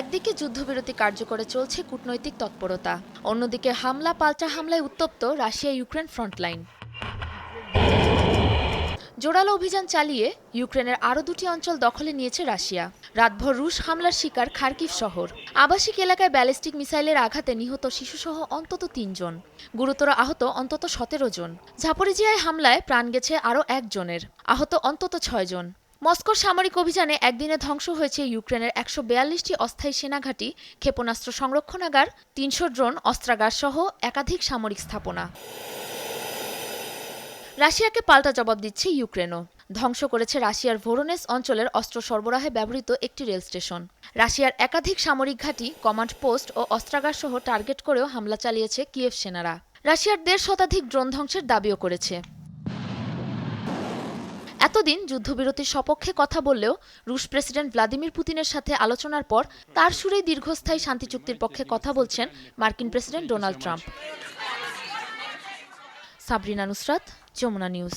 একদিকে যুদ্ধবিরতি কার্যকরে চলছে কূটনৈতিক তৎপরতা, অন্যদিকে হামলা, পাল্টা হামলায় উত্তপ্ত রাশিয়া ইউক্রেন ফ্রন্টলাইন। জোরালো অভিযান চালিয়ে ইউক্রেনের আরও দুটি অঞ্চল দখলে নিয়েছে রাশিয়া। রাতভর রুশ হামলার শিকার খার্কিভ শহর। আবাসিক এলাকায় ব্যালিস্টিক মিসাইলের আঘাতে নিহত শিশুসহ অন্তত তিনজন। গুরুতর আহত অন্তত সতেরো জন। ঝাপরিজিয়ায় হামলায় প্রাণ গেছে আরও একজনের। আহত অন্তত ছয়জন। মস্কোর সামরিক অভিযানে একদিনে ধ্বংস হয়েছে ইউক্রেনের একশো বিয়াল্লিশটি অস্থায়ী সেনাঘাঁটি, ক্ষেপণাস্ত্র সংরক্ষণাগার, তিনশো ড্রোন, অস্ত্রাগার সহ একাধিক সামরিক স্থাপনা। রাশিয়াকে পাল্টা জবাব দিচ্ছে ইউক্রেনও। ধ্বংস করেছে রাশিয়ার ভোরোনেস অঞ্চলের অস্ত্র সরবরাহে ব্যবহৃত একটি রেল স্টেশন। রাশিয়ার একাধিক সামরিক ঘাঁটি, কমান্ড পোস্ট ও অস্ত্রাগার সহ টার্গেট করেও হামলা চালিয়েছে কিয়েভ সেনারা। রাশিয়ার দেড় শতাধিক ড্রোন ধ্বংসের দাবিও করেছে। এতদিন যুদ্ধবিরতির সপক্ষে কথা বললেও রুশ প্রেসিডেন্ট ভ্লাদিমির পুতিনের সাথে আলোচনার পর তার সুরেই দীর্ঘস্থায়ী শান্তি চুক্তির পক্ষে কথা বলছেন মার্কিন president Donald Trump. Sabrina Nusrat, Jamuna news.